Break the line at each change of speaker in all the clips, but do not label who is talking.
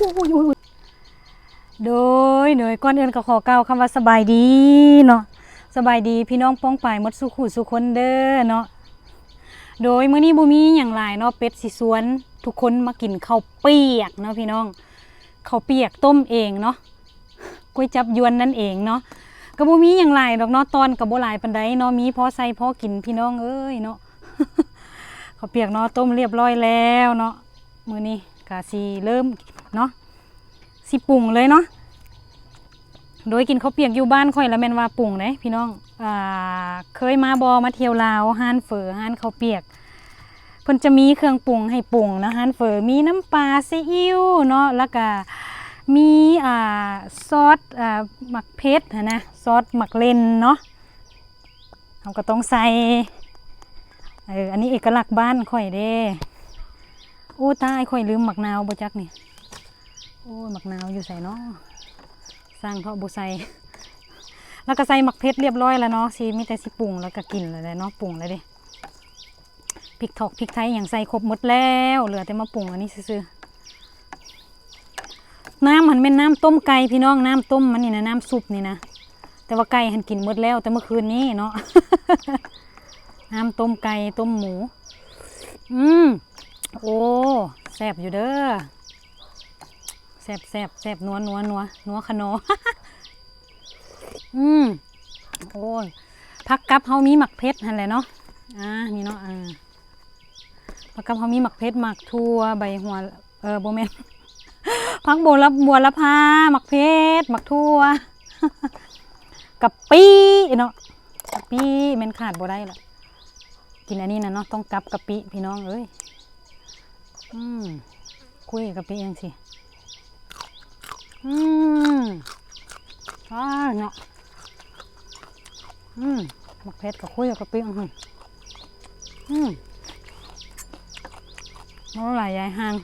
อ้ยอุ้ยอุ้ยโดยโดยก่อนอื่นก็ขอกล่าวคำว่าสบายดีเนาะสบายดีพี่น้องป้องปายมดสุขุสุคนเด้อเนาะโดยมื้อนี้บ่มีหยังหลายเนาะเป็ดสิสวน ทุกคนมากินข้าวเปียกเนาะพี่น้องข้าวเปียกต้มเองเนาะก๋วยจับยวนนั่นเองเนาะก็บ่มีหยังหลายดอกเนาะตอนก็บ่หลายปานใดเนาะมีพอใส่พอกินพี่น้องเอ้ยเนาะข้าวเปียกเนาะต้มเรียบร้อยแล้วเนาะมื้อนี้ก็สิเริ่ม เนาะสิปรุงเลยเนาะโดยกินข้าวเปียกอยู่บ้านค่อยล้วแมนว่าปรุงเด้พี่น้องอ่าเคยมาบอมาเที่ยวลาวห้านเฝอห้านข้าวเปียกเพิ่นจะมีเครื่องปรุงให้ปรุงนะห้านเฝอมีน้ำปลาซีอิ๊วเนาะแล้วก็มีอ่าซอสอ่าหมักเพชรนะซอสหมักเลนเนาะเราก็ต้องใส่เอออันนี้เอกลักษณ์บ้านข่อยเด้โอ้ตายข่อยลืมหมักนาวบ่จักนี่ อ้ยหมักนาวอยู่ใส่เนาะสร้างเขาบ่ใส่แล้วก็ใส่หมักเพชรเรียบร้อยแล้วเนาะสิมีแต่สิปรุงแล้วก็กินแล้วแหละเนาะปรุงแล้วเด้พริกถอกพริกไทยอย่างใส่ครบหมดแล้วเหลือแต่มาปรุงอันนี้ซื่อน้ำมันเป็นน้ำต้มไก่พี่น้องน้ำต้มมันนี่นะน้ำซุปนี่นะแต่ว่าไก่หันกินหมดแล้ว แต่เมื่อคืนนี้เนาะน้ำต้มไก่ต้มหมู อืมโอ้แซ่บอยู่เด้อ บแซบแซบนัวนัวนัวนัวขนออืมโอ้ยผักกับเฮามีหมักเพชรหั่นแหละเนาะอ่านี่เนาะอ่าผักกับเฮามีหมักเพชรหมักทั่วใบหัวเออโบแมนผักโบละบัวละพาหมักเพชรหมักทั่วกับปีเนาะกับปีแมันขาดโบได้ละกินอันนี้นะเนาะต้องกับกะปิพี่น้องเอ้ยอืมคุยกะปิยังสิ อืมอ่เนาะอืมมักเพชรกับคุยกับปิอือหืออืมน้ำลายยายหาง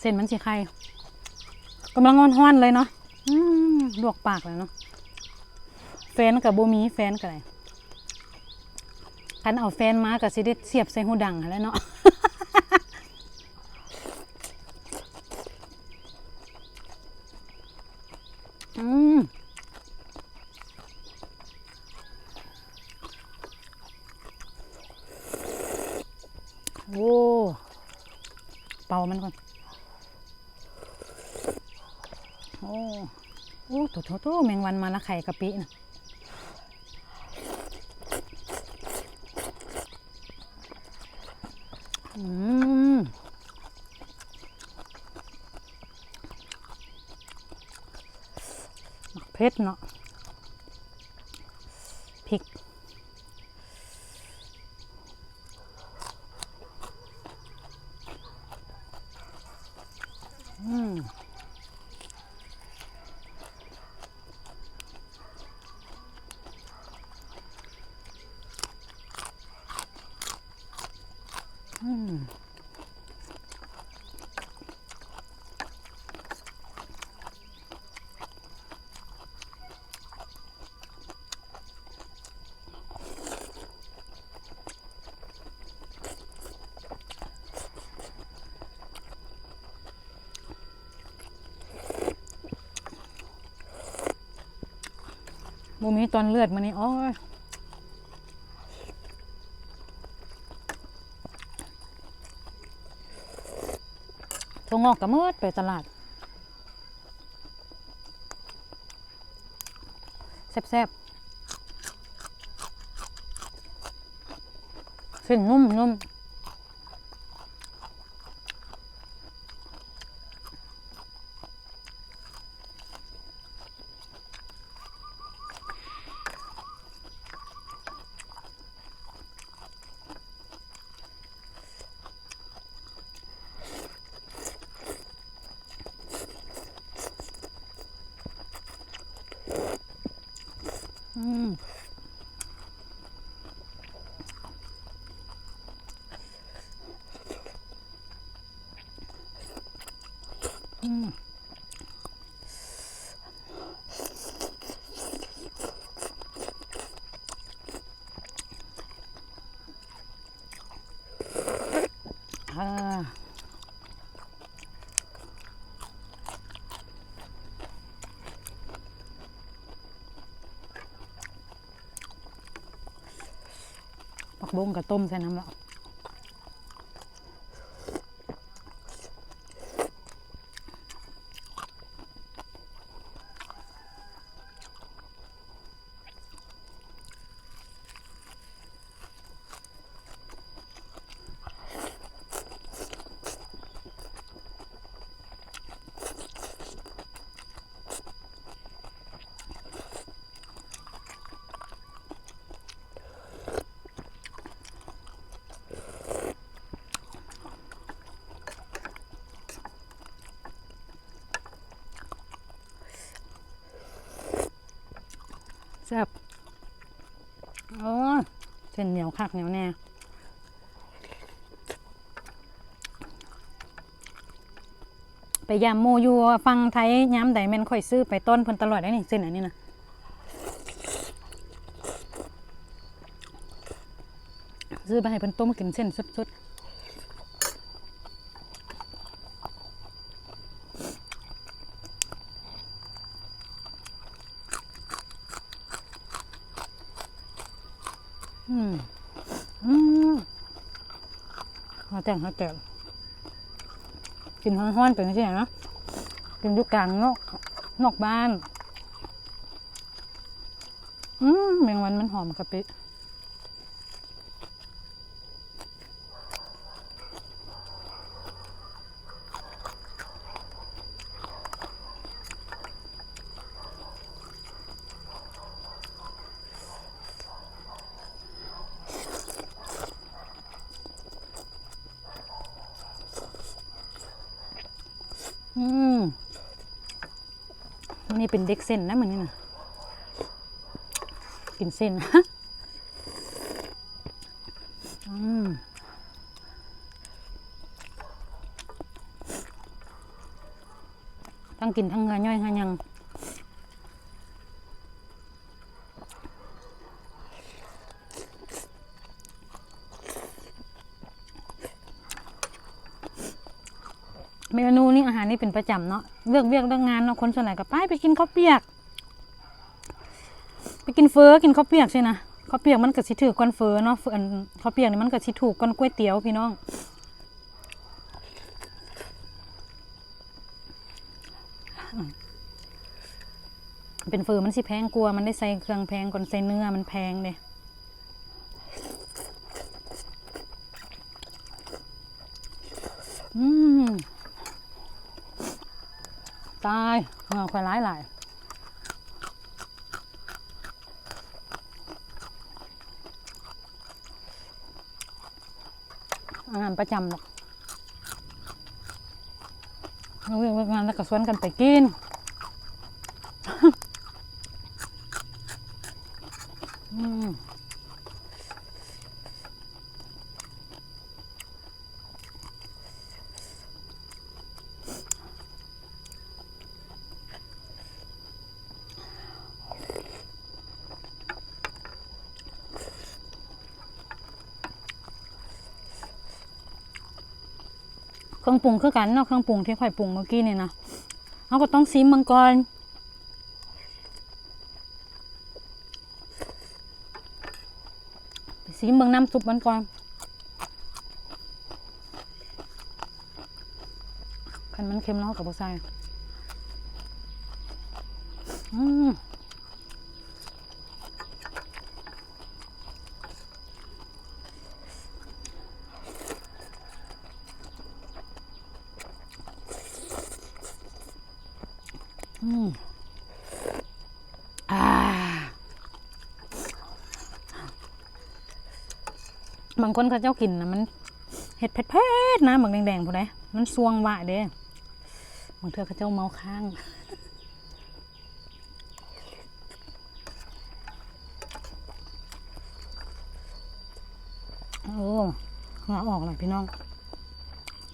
เส้นมันสีไข่กำลังงอนๆเลยเนาะอืมลวกปากเลยเนาะแฟนกับโบมีแฟนกับอะไรคันเอาแฟนมาก็สิได้เสียบใส่หูดังแล้วเนาะ อืมโอ้เป่ามันก่อน โอ้โอ้โถโถโถแมงวันมาละไข่กะปินะอืมหมักเพชรเนาะพริก อืมอืม บูมีตอนเลือดมานี่โอ้ยทงงอกกระมืดไปตลาดแซ่บๆเส้นนุ่มนุ่ม มอืมอ่า บงกับต้มใส่น้ำละ แซ่บโอ้เส้นเหนียวคักเหนียวแน่ไปยามโมอยู่ฟังไทยย้ำใดแม่นค่อยซื้อไปต้นเพิ่นตลอดได้นี่เส้นอันนี้นะซื้อไปให้เพิ่นต้มกินเส้นสดๆอืมอืม หาแต่งหาแต่งกินฮ้อนๆเป็นที่ไหนนะกินอยู่กลางนอกนอกบ้าน อืมแมงวันมันหอมกะปิ อืมนี่เป็นเด็กเส้นนะเหมือนนี่นะกินเส้นอืมทั้งกินทั้งเงยย่อยงายังเมานนี่เป็นประจำเนาะเลือกเวียกเรื่องงานเนาะคนส่วนใหญ่ก็ไปไปกินข้าวเปียก ไปกินเฟอกินข้าวเปียกใช่นะข้าวเปียกมันก็สิถือก้อนเฟอเนาะเฟออันข้าวเปียกนี่มันก็สิถูกก้อนก๋วยเตี๋ยวพี่น้องเป็นเฟอมันสิแพงกลัวมันได้ใส่เครื่องแพงก่อนใส่เนื้อมันแพงเด้อืม ตายเหงาควายร้ายหลายอาหารประจำหรอกเราเรียกว่างานแล้วก็สวนกันไปกิน อืม เครื่องปรุงคือกันเนาะเครื่องปรุงที่ข่อยปรุงเมื่อกี้เนี่ยนะเราก็ต้องซีมมังกรซีมเมืองน้ำซุปมันก่อนคันมันเค็มเราะกับบใส่อืม อืมอ่าบางคนเขาเจ้ากินนะมันเห็ดเผ็ดๆนะหมึกแดงๆพวกนี้มันซวงหวะเด้บางเทื่อเขาเจ้าเมาข้างโอ้หงาออกเลยพี่น้อง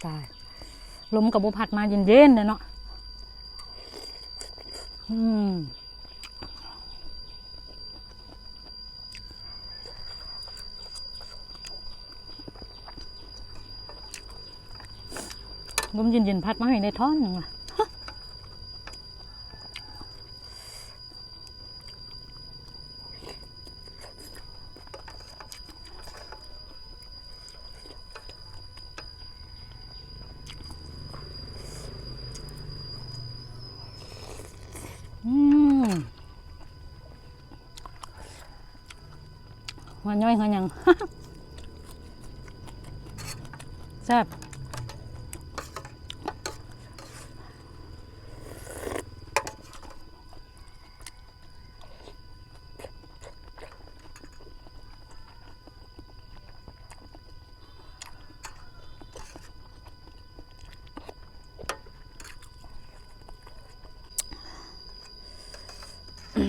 ตาย ลมกับบุพัดมาเย็นๆเลยเนาะ อืมลมเย็นๆพัดมาให้ในท่อนหนึ่งว่ะ หัวย่อยหัวหยังแซ่บอื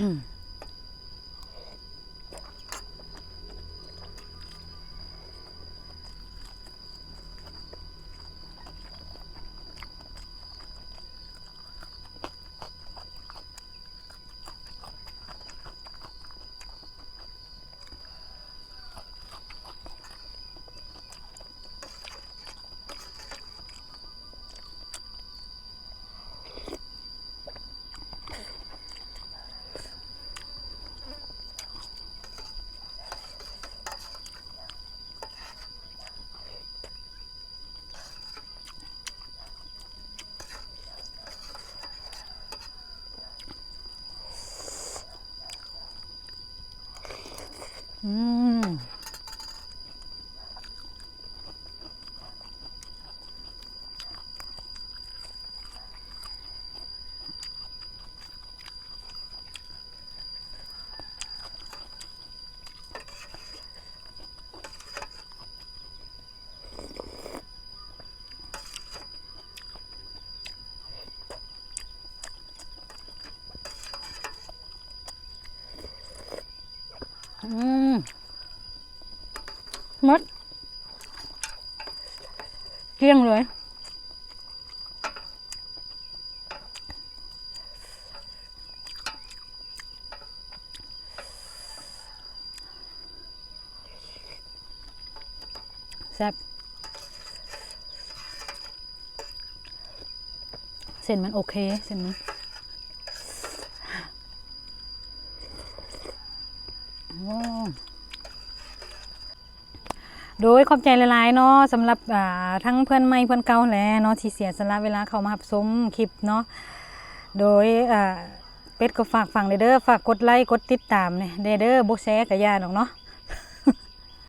มอื มดเกลี้ยงเลย แซ่บเส้นมันโอเค เส้นมันโอ้ โดยขอบใจหลายๆเนาะสำหรับทั้งเพื่อนใหม่เพื่อนเก่าแหละเนาะที่เสียสละเวลาเข้ามาหับสมคลิปเนาะโดยเป็ดก็ฝากฟังเด้อเดอร์ฝากกดไลค์กดติดตามเนี่ยเด้อเด้อบ่แชร์กับยาดอกเนาะ